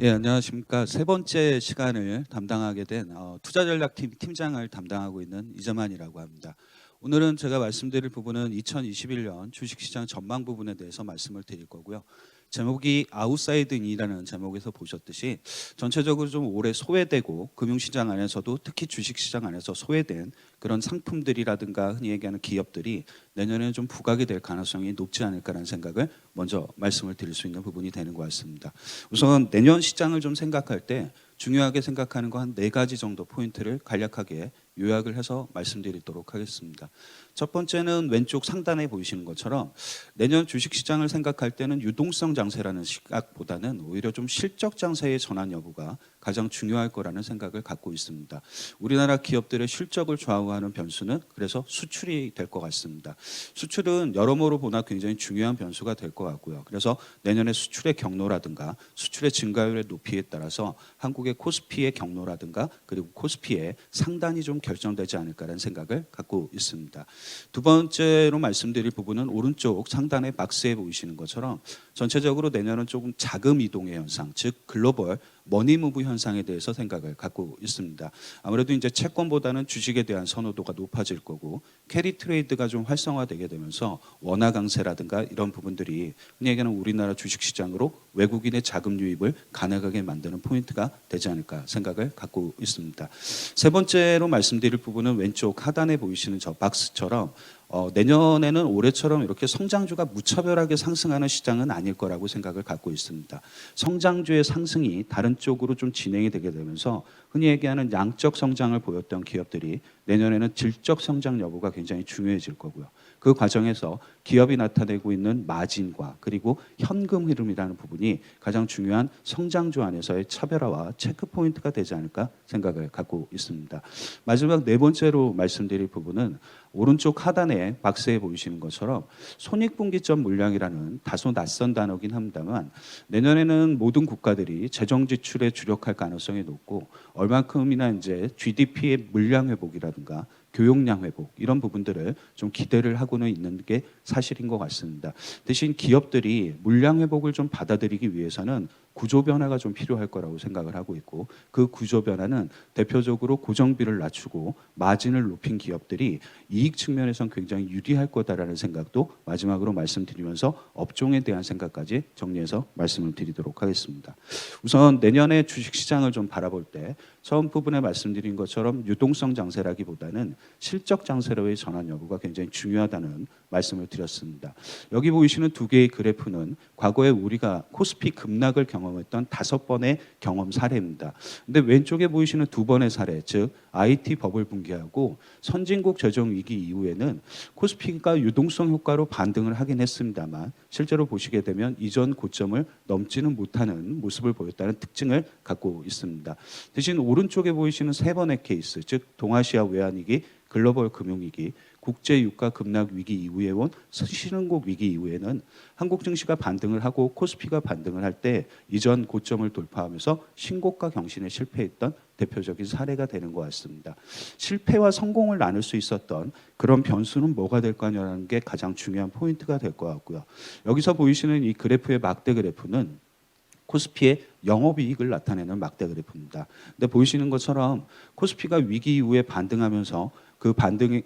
예, 안녕하십니까. 세 번째 시간을 담당하게 된 어, 투자 전략팀 팀장을 담당하고 있는 이재만이라고 합니다. 오늘은 제가 말씀드릴 부분은 2021년 주식시장 전망 부분에 대해서 말씀을 드릴 거고요. 제목이 아웃사이드인이라는 제목에서 보셨듯이 전체적으로 좀 오래 소외되고 금융시장 안에서도 특히 주식시장 안에서 소외된 그런 상품들이라든가 흔히 얘기하는 기업들이 내년에는 좀 부각이 될 가능성이 높지 않을까라는 생각을 먼저 말씀을 드릴 수 있는 부분이 되는 것 같습니다. 우선 내년 시장을 좀 생각할 때 중요하게 생각하는 거 한 네 가지 정도 포인트를 간략하게 요약을 해서 말씀드리도록 하겠습니다. 첫 번째는 왼쪽 상단에 보이시는 것처럼 내년 주식시장을 생각할 때는 유동성 장세라는 시각보다는 오히려 좀 실적 장세의 전환 여부가 가장 중요할 거라는 생각을 갖고 있습니다. 우리나라 기업들의 실적을 좌우하는 변수는 그래서 수출이 될 것 같습니다. 수출은 여러모로 보나 굉장히 중요한 변수가 될 것 같고요. 그래서 내년에 수출의 경로라든가 수출의 증가율의 높이에 따라서 한국의 코스피의 경로라든가 그리고 코스피의 상단이 좀 결정되지 않을까라는 생각을 갖고 있습니다. 두 번째로 말씀드릴 부분은 오른쪽 상단의 박스에 보이시는 것처럼 전체적으로 내년은 조금 자금 이동의 현상, 즉 글로벌 머니 무브 현상 에 대해서 생각을 갖고 있습니다. 아무래도 이제 채권보다는 주식에 대한 선호도가 높아질 거고 캐리 트레이드가 좀 활성화되게 되면서 원화 강세라든가 이런 부분들이 흔히 얘기하는 우리나라 주식 시장으로 외국인의 자금 유입을 가능하게 만드는 포인트가 되지 않을까 생각을 갖고 있습니다. 세 번째로 말씀드릴 부분은 왼쪽 하단에 보이시는 저 박스처럼 어, 내년에는 올해처럼 이렇게 성장주가 무차별하게 상승하는 시장은 아닐 거라고 생각을 갖고 있습니다. 성장주의 상승이 다른 쪽으로 좀 진행이 되게 되면서 흔히 얘기하는 양적 성장을 보였던 기업들이 내년에는 질적 성장 여부가 굉장히 중요해질 거고요. 그 과정에서 기업이 나타내고 있는 마진과 그리고 현금 흐름이라는 부분이 가장 중요한 성장주 안에서의 차별화와 체크 포인트가 되지 않을까 생각을 갖고 있습니다. 마지막 네 번째로 말씀드릴 부분은 오른쪽 하단에 박스에 보이시는 것처럼 손익분기점 물량이라는 다소 낯선 단어긴 합니다만 내년에는 모든 국가들이 재정 지출에 주력할 가능성이 높고 얼만큼이나 이제 GDP의 물량 회복이라든가 교역량 회복 이런 부분들을 좀 기대를 하고는 있는 게 사실인 것 같습니다. 대신 기업들이 물량 회복을 좀 받아들이기 위해서는 구조 변화가 좀 필요할 거라고 생각을 하고 있고 그 구조 변화는 대표적으로 고정비를 낮추고 마진을 높인 기업들이 이익 측면에선 굉장히 유리할 거다라는 생각도 마지막으로 말씀드리면서 업종에 대한 생각까지 정리해서 말씀을 드리도록 하겠습니다. 우선 내년에 주식 시장을 좀 바라볼 때 처음 부분에 말씀드린 것처럼 유동성 장세라기보다는 실적 장세로의 전환 여부가 굉장히 중요하다는 말씀을 드렸습니다. 여기 보이시는 두 개의 그래프는 과거에 우리가 코스피 급락을 경험 했던 다섯 번의 경험 사례입니다. 근데 왼쪽에 보이시는 두 번의 사례, 즉 IT 버블 붕괴하고 선진국 재정 위기 이후에는 코스피가 유동성 효과로 반등을 하긴 했습니다만 실제로 보시게 되면 이전 고점을 넘지는 못하는 모습을 보였다는 특징을 갖고 있습니다. 대신 오른쪽에 보이시는 세 번의 케이스, 즉 동아시아 외환위기, 글로벌 금융위기, 국제 유가 급락 위기 이후에 온 신흥국 위기 이후에는 한국 증시가 반등을 하고 코스피가 반등을 할 때 이전 고점을 돌파하면서 신고가 경신에 실패했던 대표적인 사례가 되는 것 같습니다. 실패와 성공을 나눌 수 있었던 그런 변수는 뭐가 될 거냐라는 게 가장 중요한 포인트가 될 것 같고요. 여기서 보이시는 이 그래프의 막대 그래프는 코스피의 영업이익을 나타내는 막대 그래프입니다. 근데 보이시는 것처럼 코스피가 위기 이후에 반등하면서 그 반등의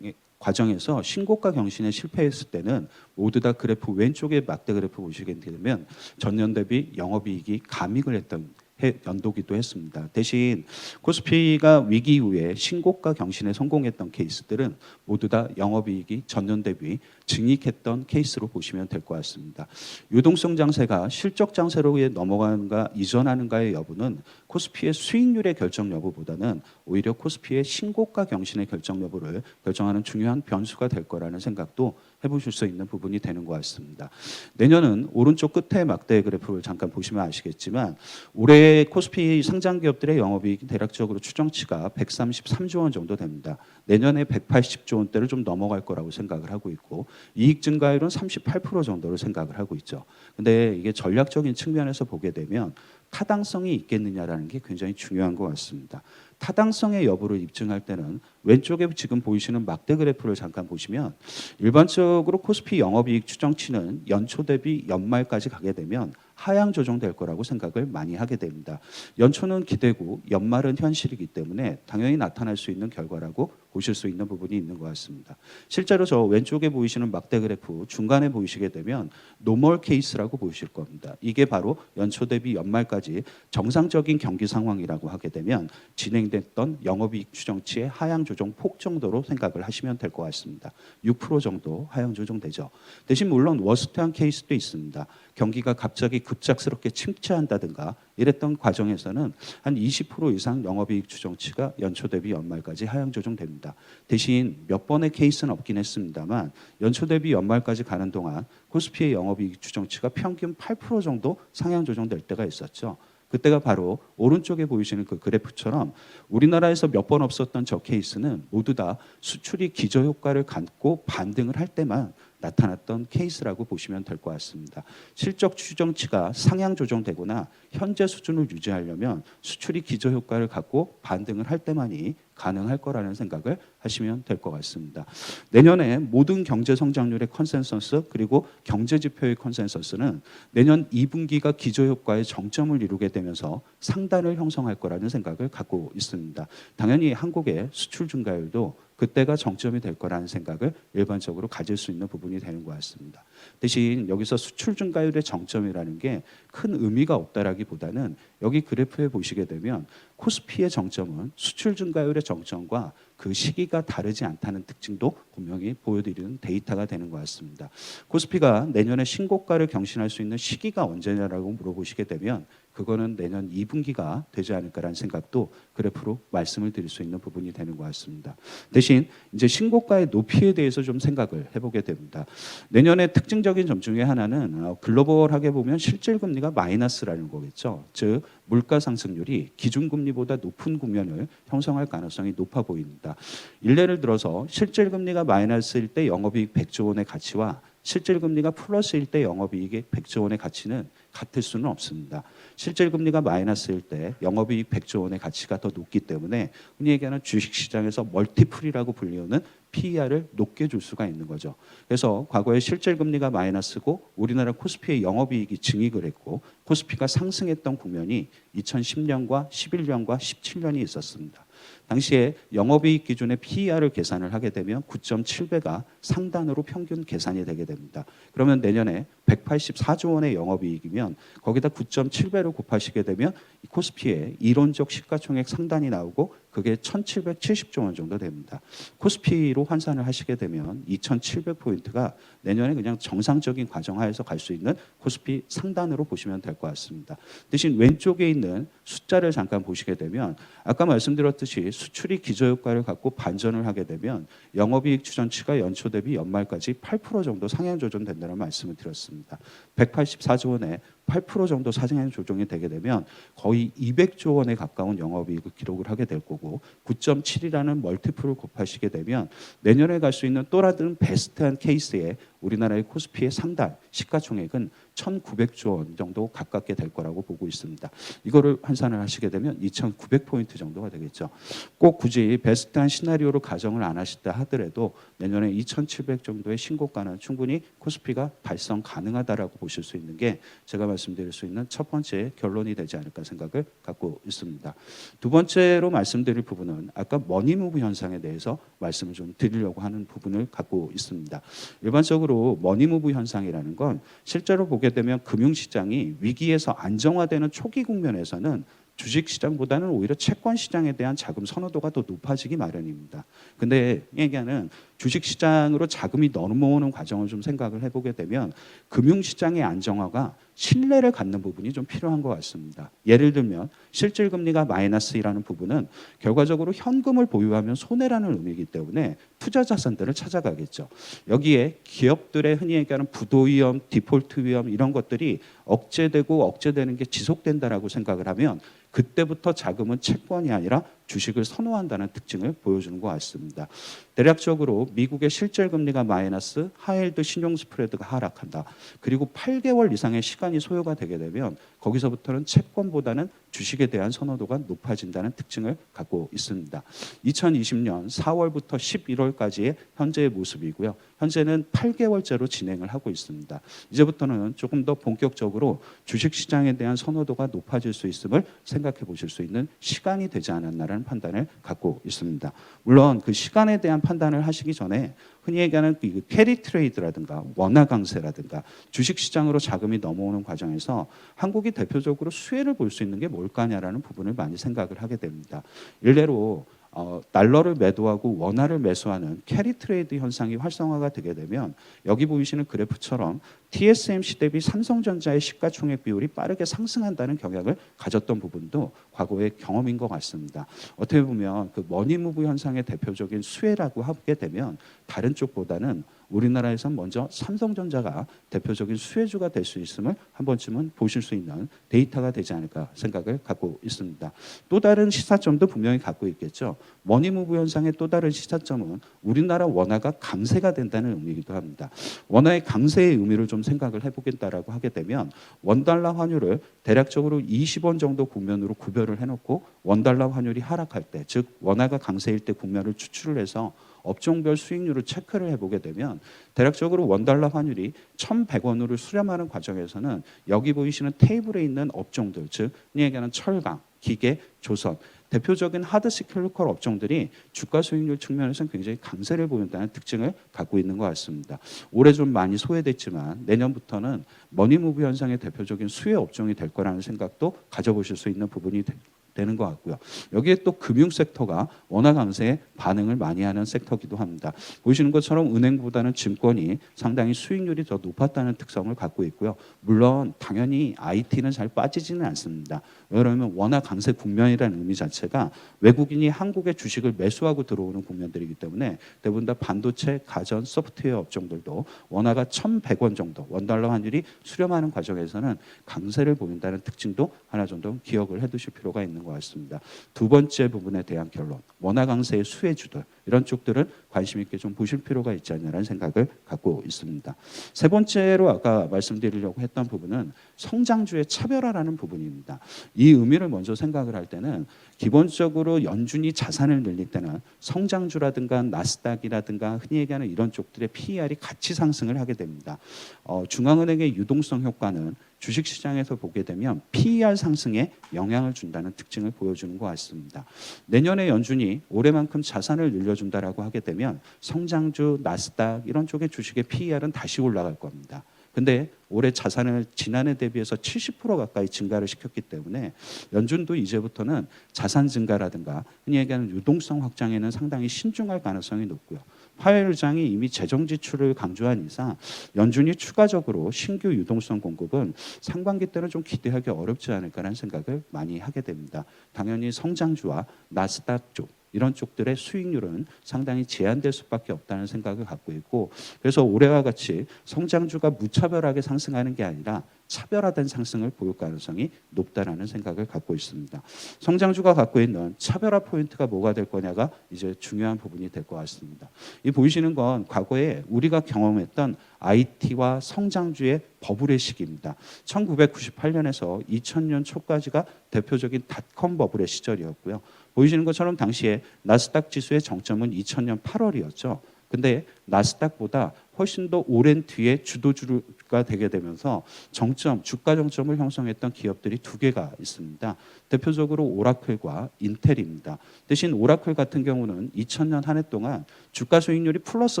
과정에서 신고가 경신에 실패했을 때는 모두 다 그래프 왼쪽에 막대 그래프 보시게 되면 전년 대비 영업이익이 감익을 했던 해 연도기도 했습니다. 대신 코스피가 위기 이후에 신고가 경신에 성공했던 케이스들은 모두 다 영업이익이 전년 대비 증익했던 케이스로 보시면 될 것 같습니다. 유동성 장세가 실적 장세로 넘어가는가 이전하는가의 여부는 코스피의 수익률의 결정 여부보다는 오히려 코스피의 신고가 경신의 결정 여부를 결정하는 중요한 변수가 될 거라는 생각도 해보실 수 있는 부분이 되는 것 같습니다. 내년은 오른쪽 끝에 막대 그래프를 잠깐 보시면 아시겠지만 올해 코스피 상장 기업들의 영업이익 대략적으로 추정치가 133조 원 정도 됩니다. 내년에 180조 원대를 좀 넘어갈 거라고 생각을 하고 있고 이익 증가율은 38% 정도로 생각을 하고 있죠. 근데 이게 전략적인 측면에서 보게 되면 타당성이 있겠느냐라는 게 굉장히 중요한 것 같습니다. 타당성의 여부를 입증할 때는 왼쪽에 지금 보이시는 막대 그래프를 잠깐 보시면 일반적으로 코스피 영업이익 추정치는 연초 대비 연말까지 가게 되면 하향 조정될 거라고 생각을 많이 하게 됩니다. 연초는 기대고 연말은 현실이기 때문에 당연히 나타날 수 있는 결과라고 보실 수 있는 부분이 있는 것 같습니다. 실제로 저 왼쪽에 보이시는 막대 그래프 중간에 보이시게 되면 노멀 케이스라고 보이실 겁니다. 이게 바로 연초 대비 연말까지 정상적인 경기 상황이라고 하게 되면 진행됐던 영업이익 추정치의 하향 조정 폭 정도로 생각을 하시면 될 것 같습니다. 6% 정도 하향 조정되죠. 대신 물론 워스트한 케이스도 있습니다. 경기가 갑자기 급작스럽게 침체한다든가 이랬던 과정에서는 한 20% 이상 영업이익 추정치가 연초 대비 연말까지 하향 조정됩니다. 대신 몇 번의 케이스는 없긴 했습니다만 연초 대비 연말까지 가는 동안 코스피의 영업이익 추정치가 평균 8% 정도 상향 조정될 때가 있었죠. 그때가 바로 오른쪽에 보이시는 그 그래프처럼 우리나라에서 몇 번 없었던 저 케이스는 모두 다 수출이 기저효과를 갖고 반등을 할 때만 나타났던 케이스라고 보시면 될 것 같습니다. 실적 추정치가 상향 조정되거나 현재 수준을 유지하려면 수출이 기저 효과를 갖고 반등을 할 때만이 가능할 거라는 생각을 하시면 될 것 같습니다. 내년에 모든 경제 성장률의 컨센서스 그리고 경제 지표의 컨센서스는 내년 2분기가 기저효과의 정점을 이루게 되면서 상단을 형성할 거라는 생각을 갖고 있습니다. 당연히 한국의 수출 증가율도 그때가 정점이 될 거라는 생각을 일반적으로 가질 수 있는 부분이 되는 것 같습니다. 대신 여기서 수출 증가율의 정점이라는 게 큰 의미가 없다라기보다는 여기 그래프에 보시게 되면 코스피의 정점은 수출 증가율의 정점과 그 시기가 다르지 않다는 특징도 분명히 보여드리는 데이터가 되는 것 같습니다. 코스피가 내년에 신고가를 경신할 수 있는 시기가 언제냐라고 물어보시게 되면 그거는 내년 2분기가 되지 않을까라는 생각도 그래프로 말씀을 드릴 수 있는 부분이 되는 것 같습니다. 대신 이제 신고가의 높이에 대해서 좀 생각을 해보게 됩니다. 내년에 특징적인 점 중에 하나는 어, 글로벌하게 보면 실질 금리가 마이너스라는 거겠죠. 즉 물가 상승률이 기준금리보다 높은 국면을 형성할 가능성이 높아 보입니다. 일례를 들어서 실질 금리가 마이너스일 때 영업이익 100조 원의 가치와 실질 금리가 플러스일 때 영업이익의 100조 원의 가치는 같을 수는 없습니다. 실질 금리가 마이너스일 때 영업이익 100조 원의 가치가 더 높기 때문에 흔히 얘기하는 주식 시장에서 멀티플이라고 불리우는 PER을 높게 줄 수가 있는 거죠. 그래서 과거에 실질 금리가 마이너스고 우리나라 코스피의 영업이익이 증익을 했고 코스피가 상승했던 국면이 2010년과 11년과 17년이 있었습니다. 당시에 영업이익 기준의 PER을 계산을 하게 되면 9.7배가 상단으로 평균 계산이 되게 됩니다. 그러면 내년에 184조 원의 영업이익이면 거기다 9.7배로 곱하시게 되면 이 코스피의 이론적 시가총액 상단이 나오고 그게 1,770조 원 정도 됩니다. 코스피로 환산을 하시게 되면 2,700포인트가 내년에 그냥 정상적인 과정 하에서 갈 수 있는 코스피 상단으로 보시면 될 것 같습니다. 대신 왼쪽에 있는 숫자를 잠깐 보시게 되면 아까 말씀드렸듯이 수출이 기저효과를 갖고 반전을 하게 되면 영업이익 추정치가 연초 대비 연말까지 8% 정도 상향 조정된다는 말씀을 드렸습니다. 184조 원에 8% 정도 사정행 조정이 되게 되면 거의 200조 원에 가까운 영업이익을 기록을 하게 될 거고 9.7이라는 멀티플을 곱하시게 되면 내년에 갈 수 있는 또 다른 베스트한 케이스에 우리나라의 코스피의 상단 시가총액은 1,900조 원 정도 가깝게 될 거라고 보고 있습니다. 이거를 환산을 하시게 되면 2,900포인트 정도가 되겠죠. 꼭 굳이 베스트한 시나리오로 가정을 안 하시다 하더라도 내년에 2,700 정도의 신고가는 충분히 코스피가 달성 가능하다라고 보실 수 있는 게 제가 말씀드릴 수 있는 첫 번째 결론이 되지 않을까 생각을 갖고 있습니다. 두 번째로 말씀드릴 부분은 아까 머니무브 현상에 대해서 말씀을 좀 드리려고 하는 부분을 갖고 있습니다. 일반적으로 머니무브 현상이라는 건 실제로 보게 되면 금융시장이 위기에서 안정화되는 초기 국면에서는 주식 시장보다는 오히려 채권 시장에 대한 자금 선호도가 더 높아지기 마련입니다. 근데 얘기하는 주식 시장으로 자금이 넘어오는 과정을 좀 생각을 해보게 되면 금융 시장의 안정화가 신뢰를 갖는 부분이 좀 필요한 것 같습니다. 예를 들면 실질 금리가 마이너스이라는 부분은 결과적으로 현금을 보유하면 손해라는 의미이기 때문에 투자 자산들을 찾아가겠죠. 여기에 기업들의 흔히 얘기하는 부도 위험, 디폴트 위험 이런 것들이 억제되고 억제되는 게 지속된다라고 생각을 하면 그때부터 자금은 채권이 아니라 주식을 선호한다는 특징을 보여주는 것 같습니다. 대략적으로 미국의 실질 금리가 마이너스, 하이힐드 신용 스프레드가 하락한다. 그리고 8개월 이상의 시간이 소요가 되게 되면 거기서부터는 채권보다는 주식에 대한 선호도가 높아진다는 특징을 갖고 있습니다. 2020년 4월부터 11월까지의 현재의 모습이고요. 현재는 8개월째로 진행을 하고 있습니다. 이제부터는 조금 더 본격적으로 주식 시장에 대한 선호도가 높아질 수 있음을 생각해 보실 수 있는 시간이 되지 않았나라는 판단을 갖고 있습니다. 물론 그 시간에 대한 판단을 하시기 전에 흔히 얘기하는 그 캐리 트레이드라든가 원화 강세라든가 주식 시장으로 자금이 넘어오는 과정에서 한국이 대표적으로 수혜를 볼 수 있는 게 뭘까냐라는 부분을 많이 생각을 하게 됩니다. 일례로 어, 달러를 매도하고 원화를 매수하는 캐리 트레이드 현상이 활성화가 되게 되면 여기 보이시는 그래프처럼 TSMC 대비 삼성전자의 시가총액 비율이 빠르게 상승한다는 경향을 가졌던 부분도 과거의 경험인 것 같습니다. 어떻게 보면 그 머니무브 현상의 대표적인 수혜라고 하게 되면 다른 쪽보다는 우리나라에선 먼저 삼성전자가 대표적인 수혜주가 될 수 있음을 한 번쯤은 보실 수 있는 데이터가 되지 않을까 생각을 갖고 있습니다. 또 다른 시사점도 분명히 갖고 있겠죠. 머니무브 현상의 또 다른 시사점은 우리나라 원화가 강세가 된다는 의미이기도 합니다. 원화의 강세의 의미를 좀 생각을 해보겠다라고 하게 되면 원달러 환율을 대략적으로 20원 정도 국면으로 구별을 해놓고 원달러 환율이 하락할 때, 즉 원화가 강세일 때 국면을 추출을 해서 업종별 수익률을 체크를 해보게 되면 대략적으로 원달러 환율이 1,100원으로 수렴하는 과정에서는 여기 보이시는 테이블에 있는 업종들, 즉 얘기하는 철강, 기계, 조선 대표적인 하드 시클리컬 업종들이 주가 수익률 측면에서는 굉장히 강세를 보인다는 특징을 갖고 있는 것 같습니다. 올해 좀 많이 소외됐지만 내년부터는 머니무브 현상의 대표적인 수혜 업종이 될 거라는 생각도 가져보실 수 있는 부분이 되- 되는 것 같고요. 여기에 또 금융 섹터가 원화 강세에 반응을 많이 하는 sek터기도 합니다. 보시는 것처럼 은행보다는 증권이 상당히 수익률이 더 높았다는 특성을 갖고 있고요. 물론 당연히 IT는 잘 빠지지는 않습니다. 왜냐하면 원화 강세 국면이라는 의미 자체가 외국인이 한국의 주식을 매수하고 들어오는 국면들이기 때문에 대부분 다 반도체, 가전, 소프트웨어 업종들도 원화가 1,100원 정도 원달러 환율이 수렴하는 과정에서는 강세를 보인다는 특징도 하나 정도 기억을 해두실 필요가 있는 것 같습니다. 두 번째 부분에 대한 결론, 원화 강세의 수혜주들 이런 쪽들은 관심 있게 좀 보실 필요가 있지 않냐라는 생각을 갖고 있습니다. 세 번째로 아까 말씀드리려고 했던 부분은 성장주의 차별화라는 부분입니다. 이 의미를 먼저 생각을 할 때는 기본적으로 연준이 자산을 늘릴 때는 성장주라든가 나스닥이라든가 흔히 얘기하는 이런 쪽들의 PER이 같이 상승을 하게 됩니다. 어, 중앙은행의 유동성 효과는 주식시장에서 보게 되면 PER 상승에 영향을 준다는 특징을 보여주는 것 같습니다. 내년에 연준이 올해만큼 자산을 늘려준다라고 하게 되면 성장주, 나스닥 이런 쪽의 주식의 PER은 다시 올라갈 겁니다. 근데 올해 자산을 지난해 대비해서 70% 가까이 증가를 시켰기 때문에 연준도 이제부터는 자산 증가라든가 흔히 얘기하는 유동성 확장에는 상당히 신중할 가능성이 높고요. 파웰 의장이 이미 재정 지출을 강조한 이상 연준이 추가적으로 신규 유동성 공급은 상반기 때는 좀 기대하기 어렵지 않을까라는 생각을 많이 하게 됩니다. 당연히 성장주와 나스닥 쪽 이런 쪽들의 수익률은 상당히 제한될 수밖에 없다는 생각을 갖고 있고 그래서 올해와 같이 성장주가 무차별하게 상승하는 게 아니라 차별화된 상승을 보일 가능성이 높다라는 생각을 갖고 있습니다. 성장주가 갖고 있는 차별화 포인트가 뭐가 될 거냐가 이제 중요한 부분이 될 것 같습니다. 이 보이시는 건 과거에 우리가 경험했던 IT와 성장주의 버블의 시기입니다. 1998년에서 2000년 초까지가 대표적인 닷컴 버블의 시절이었고요. 보이시는 것처럼 당시에 나스닥 지수의 정점은 2000년 8월이었죠. 근데 나스닥보다 훨씬 더 오랜 뒤에 주도주가 되게 되면서 정점, 주가 정점을 형성했던 기업들이 두 개가 있습니다. 대표적으로 오라클과 인텔입니다. 대신 오라클 같은 경우는 2000년 한 해 동안 주가 수익률이 플러스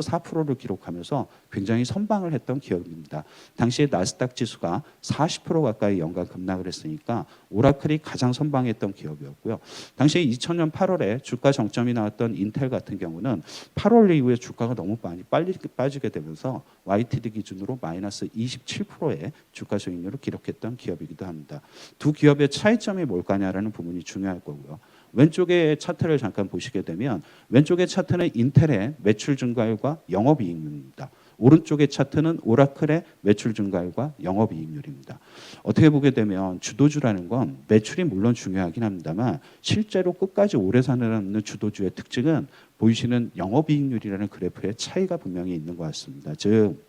4%를 기록하면서 굉장히 선방을 했던 기업입니다. 당시에 나스닥 지수가 40% 가까이 연간 급락을 했으니까 오라클이 가장 선방했던 기업이었고요. 당시에 2000년 8월에 주가 정점이 나왔던 인텔 같은 경우는 8월 이후에 주가가 너무 많이 빨리 빠지게 되면 서 YTD 기준으로 마이너스 27%의 주가 수익률을 기록했던 기업이기도 합니다. 두 기업의 차이점이 뭘까냐라는 부분이 중요할 거고요. 왼쪽의 차트를 잠깐 보시게 되면 왼쪽의 차트는 인텔의 매출 증가율과 영업이익률입니다. 오른쪽의 차트는 오라클의 매출 증가율과 영업이익률입니다. 어떻게 보게 되면 주도주라는 건 매출이 물론 중요하긴 합니다만 실제로 끝까지 오래 살아남는 주도주의 특징은 보이시는 영업이익률이라는 그래프의 차이가 분명히 있는 것 같습니다. 즉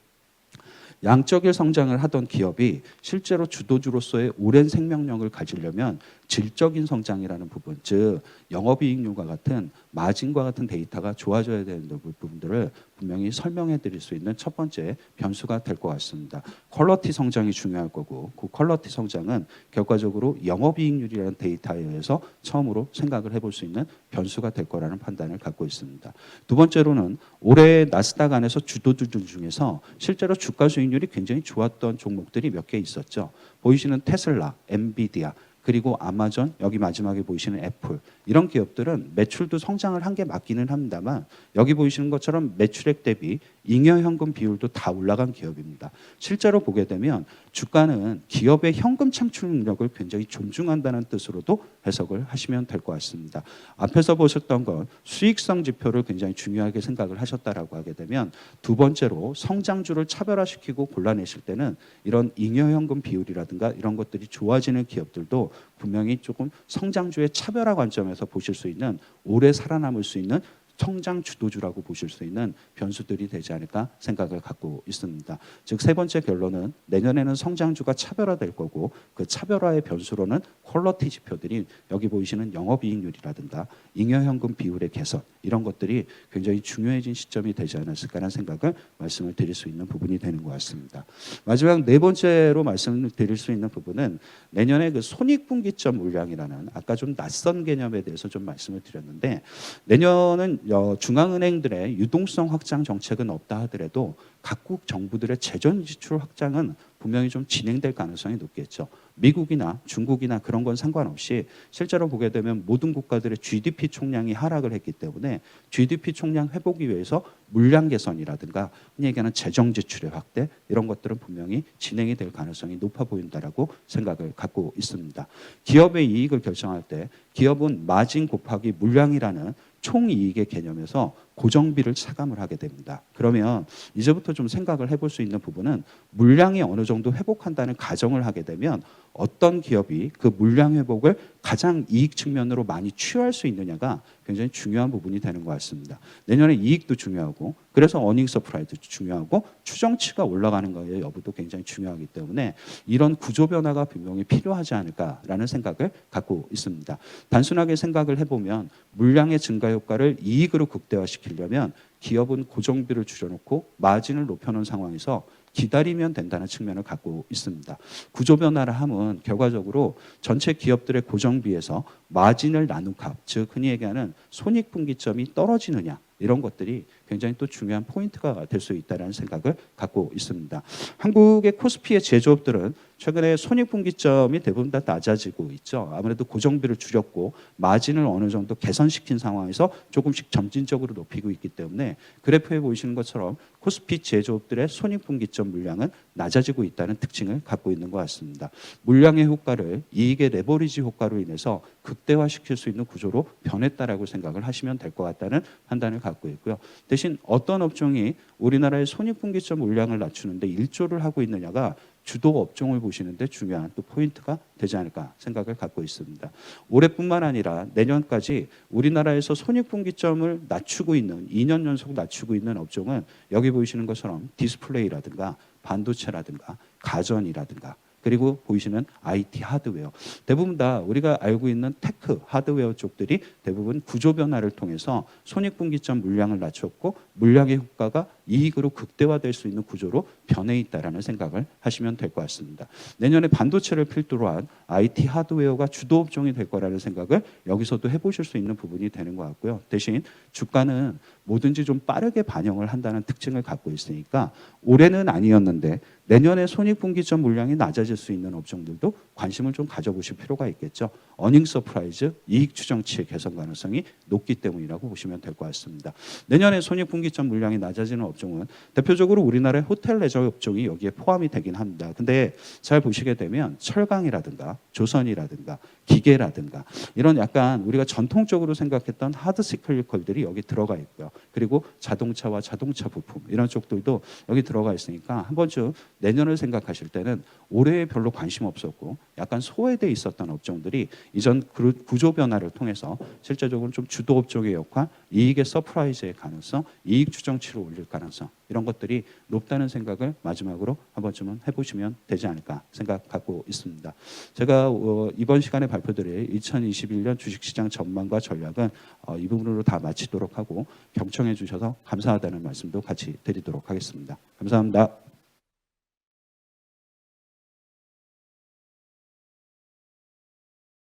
양적인 성장을 하던 기업이 실제로 주도주로서의 오랜 생명력을 가지려면 질적인 성장이라는 부분, 즉 영업이익률과 같은 마진과 같은 데이터가 좋아져야 되는 부분들을 분명히 설명해 드릴 수 있는 첫 번째 변수가 될 것 같습니다. 퀄러티 성장이 중요할 거고 그 퀄러티 성장은 결과적으로 영업이익률이라는 데이터에 의해서 처음으로 생각을 해볼 수 있는 변수가 될 거라는 판단을 갖고 있습니다. 두 번째로는 올해 나스닥 안에서 주도주들 중에서 실제로 주가 수익률이 굉장히 좋았던 종목들이 몇 개 있었죠. 보이시는 테슬라, 엔비디아, 그리고 아마존 여기 마지막에 보이시는 애플 이런 기업들은 매출도 성장을 한 게 맞기는 합니다만 여기 보이시는 것처럼 매출액 대비 잉여 현금 비율도 다 올라간 기업입니다. 실제로 보게 되면 주가는 기업의 현금 창출 능력을 굉장히 존중한다는 뜻으로도 해석을 하시면 될 것 같습니다. 앞에서 보셨던 건 수익성 지표를 굉장히 중요하게 생각을 하셨다라고 하게 되면 두 번째로 성장주를 차별화시키고 골라내실 때는 이런 잉여 현금 비율이라든가 이런 것들이 좋아지는 기업들도 분명히 조금 성장주의 차별화 관점에서 보실 수 있는 오래 살아남을 수 있는 성장 주도주라고 보실 수 있는 변수들이 되지 않을까 생각을 갖고 있습니다. 즉 세 번째 결론은 내년에는 성장주가 차별화될 거고 그 차별화의 변수로는 퀄러티 지표들이 여기 보이시는 영업이익률이라든가 잉여현금 비율의 개선 이런 것들이 굉장히 중요해진 시점이 되지 않았을까라는 생각을 말씀을 드릴 수 있는 부분이 되는 것 같습니다. 마지막 네 번째로 말씀을 드릴 수 있는 부분은 내년에 그 손익분기점 물량이라는 아까 좀 낯선 개념에 대해서 좀 말씀을 드렸는데 내년은 어, 중앙은행들의 유동성 확장 정책은 없다 하더라도 각국 정부들의 재정 지출 확장은 분명히 좀 진행될 가능성이 높겠죠. 미국이나 중국이나 그런 건 상관없이 실제로 보게 되면 모든 국가들의 GDP 총량이 하락을 했기 때문에 GDP 총량 회복이 위해서 물량 개선이라든가 흔히 얘기하는 재정 지출의 확대 이런 것들은 분명히 진행이 될 가능성이 높아 보인다라고 생각을 갖고 있습니다. 기업의 이익을 결정할 때 기업은 마진 곱하기 물량이라는 총이익의 개념에서 고정비를 차감을 하게 됩니다. 그러면 이제부터 좀 생각을 해볼 수 있는 부분은 물량이 어느 정도 회복한다는 가정을 하게 되면 어떤 기업이 그 물량 회복을 가장 이익 측면으로 많이 취할 수 있느냐가 굉장히 중요한 부분이 되는 것 같습니다. 내년에 이익도 중요하고 그래서 어닝 서프라이즈도 중요하고 추정치가 올라가는 거의 여부도 굉장히 중요하기 때문에 이런 구조 변화가 분명히 필요하지 않을까라는 생각을 갖고 있습니다. 단순하게 생각을 해보면 물량의 증가 효과를 이익으로 극대화시키 려면 기업은 고정비를 줄여놓고 마진을 높여놓은 상황에서 기다리면 된다는 측면을 갖고 있습니다. 구조 변화를 하면 결과적으로 전체 기업들의 고정비에서 마진을 나눈 값, 즉 흔히 얘기하는 손익 분기점이 떨어지느냐 이런 것들이 굉장히 또 중요한 포인트가 될 수 있다는 생각을 갖고 있습니다. 한국의 코스피의 제조업들은 최근에 손익분기점이 대부분 다 낮아지고 있죠. 아무래도 고정비를 줄였고 마진을 어느 정도 개선시킨 상황에서 조금씩 점진적으로 높이고 있기 때문에 그래프에 보이시는 것처럼 코스피 제조업들의 손익분기점 물량은 낮아지고 있다는 특징을 갖고 있는 것 같습니다. 물량의 효과를 이익의 레버리지 효과로 인해서 극대화시킬 수 있는 구조로 변했다라고 생각을 하시면 될 것 같다는 판단을 갖고 있고요. 대신 어떤 업종이 우리나라의 손익분기점 물량을 낮추는데 일조를 하고 있느냐가 주도 업종을 보시는데 중요한 또 포인트가 되지 않을까 생각을 갖고 있습니다. 올해뿐만 아니라 내년까지 우리나라에서 손익분기점을 낮추고 있는 2년 연속 낮추고 있는 업종은 여기 보이시는 것처럼 디스플레이라든가 반도체라든가 가전이라든가 그리고 보이시는 IT 하드웨어 대부분 다 우리가 알고 있는 테크 하드웨어 쪽들이 대부분 구조 변화를 통해서 손익분기점 물량을 낮췄고 물량의 효과가 이익으로 극대화될 수 있는 구조로 변해 있다라는 생각을 하시면 될 것 같습니다. 내년에 반도체를 필두로 한 IT 하드웨어가 주도 업종이 될 거라는 생각을 여기서도 해보실 수 있는 부분이 되는 것 같고요. 대신 주가는 뭐든지 좀 빠르게 반영을 한다는 특징을 갖고 있으니까 올해는 아니었는데 내년에 손익분기점 물량이 낮아질 수 있는 업종들도 관심을 좀 가져보실 필요가 있겠죠. 어닝 서프라이즈 이익 추정치의 개선 가능성이 높기 때문이라고 보시면 될 것 같습니다. 내년에 손익분기점 물량이 낮아지는 업 종은 대표적으로 우리나라의 호텔 레저 업종이 여기에 포함이 되긴 합니다. 근데 잘 보시게 되면 철강이라든가 조선이라든가 기계라든가 이런 약간 우리가 전통적으로 생각했던 하드 시클리컬들이 여기 들어가 있고요. 그리고 자동차와 자동차 부품 이런 쪽들도 여기 들어가 있으니까 한 번쯤 내년을 생각하실 때는 올해에 별로 관심 없었고 약간 소외돼 있었던 업종들이 이전 그 구조 변화를 통해서 실제적으로 좀 주도 업종의 역할, 이익의 서프라이즈의 가능성, 이익 추정치를 올릴 가능성 가능성 이런 것들이 높다는 생각을 마지막으로 한 번쯤은 해보시면 되지 않을까 생각 갖고 있습니다. 제가 어, 이번 시간에 발표드릴 2021년 주식시장 전망과 전략은 어, 이 부분으로 다 마치도록 하고 경청해 주셔서 감사하다는 말씀도 같이 드리도록 하겠습니다. 감사합니다.